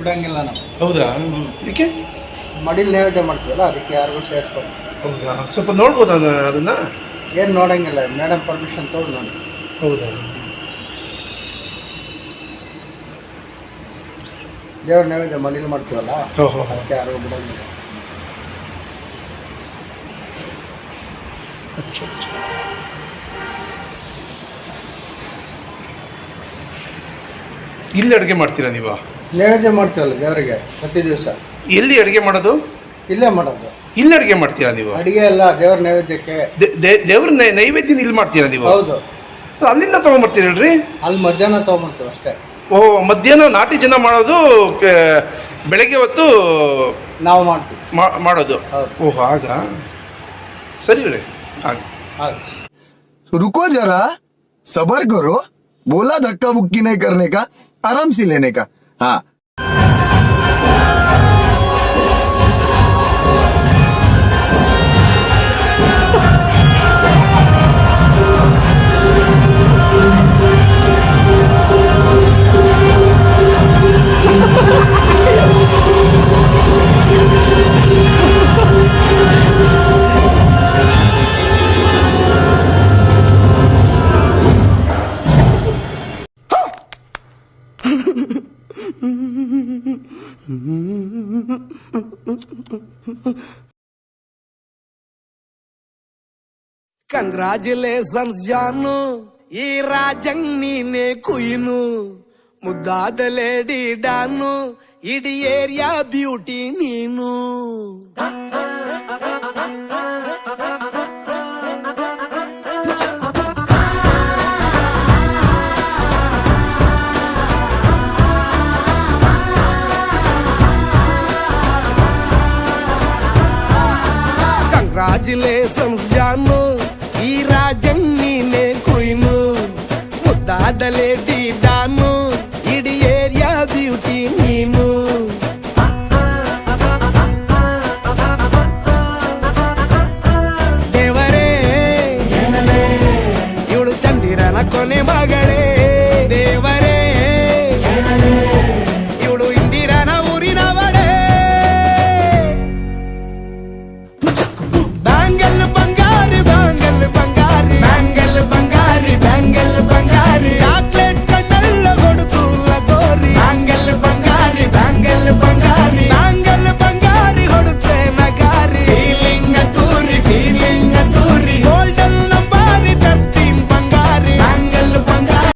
ಬಿಡಂಗಿಲ್ಲ ನಾವು. ಹೌದಾ? ಏಕೆ? ಮಡಿಲ್ ನೈವೇದ್ಯ ಮಾಡ್ತೀವಲ್ಲ ಅದಕ್ಕೆ ಯಾರಿಗೂ ಸೇರಿಸ್ಬೋದು ಹೌದಾ? ಸ್ವಲ್ಪ ನೋಡ್ಬೋದಾ ಅದನ್ನು? ಏನು ನೋಡಂಗಿಲ್ಲ ಮೇಡಮ್ ಪರ್ಮಿಷನ್ ತೊಗೊಂಡು ನೋಡಿ. ಹೌದಾ? ದೇವ್ರ ನೈವೇದ್ಯ ಮಡಿಲ್ ಮಾಡ್ತೀವಲ್ಲ ಹೋ ಹೋ ಹೋ. ಅದಕ್ಕೆ ಯಾರಿಗೂ ಬಿಡಂಗಿಲ್ಲ. ಅಚ್ಚಾ, ಅಚ್ಚಾ. ಇಲ್ಲಿ ಅಡುಗೆ ಮಾಡ್ತೀರಾ ನೀವು? ನೈವೇದ್ಯ ಮಾಡ್ತೀವಲ್ಲ ದೇವರಿಗೆ ಪ್ರತಿ ದಿವಸ ಎಲ್ಲಿ ಅಡುಗೆ ಮಾಡೋದು ಇಲ್ಲೇ ಮಾಡೋದು ಇಲ್ಲಿ ಅಡುಗೆ ಮಾಡ್ತೀರಾ ನೀವು ಅಡಿಗೆ ಎಲ್ಲ ದೇವ್ರ ನೈವೇದ್ಯಕ್ಕೆ ದೇ- ದೇ- ದೇವ್ರ ನೈ- ನೈವೇದ್ಯನ ಇಲ್ಲಿ ಮಾಡ್ತೀರಾ ನೀವು ಹೌದು ಅಲ್ಲಿಂದ ತಗೊಂಬರ್ತೀರ ಹೇಳ್ರಿ ಅಲ್ಲಿ ಮಧ್ಯಾಹ್ನ ತೊಗೊಂಬರ್ತೀವಿ ಅಷ್ಟೇ ಓ ಮಧ್ಯಾಹ್ನ ನಾಟಿ ಜನ ಮಾಡೋದು ಕ- ಬೆಳಗ್ಗೆ ಹೊತ್ತು ನಾವು ಮಾಡ್ತೀವಿ ಮಾ- ಮಾಡೋದು ಹೌದು ಓ ಹಾಗ ಸರಿ ರೀ ಹಾಗೆ ಹಾಗೆ तो रुको जरा सबर करो बोला धक्का बुक्की नहीं करने का आराम से लेने का た。కంగ్రాచులేషన్స్ జాను ఈ రాజం నేనే కుయ్యను ముద్దాద లేడీ డాను. ఇడి ఏరియా బ్యూటీ నేను. రాజులే జాను ఈ రాజ్యం నేనే కుయిను. ముద్దాడలేటి దాను ఇడి ఏరియా బ్యూటీ నేను. కొనే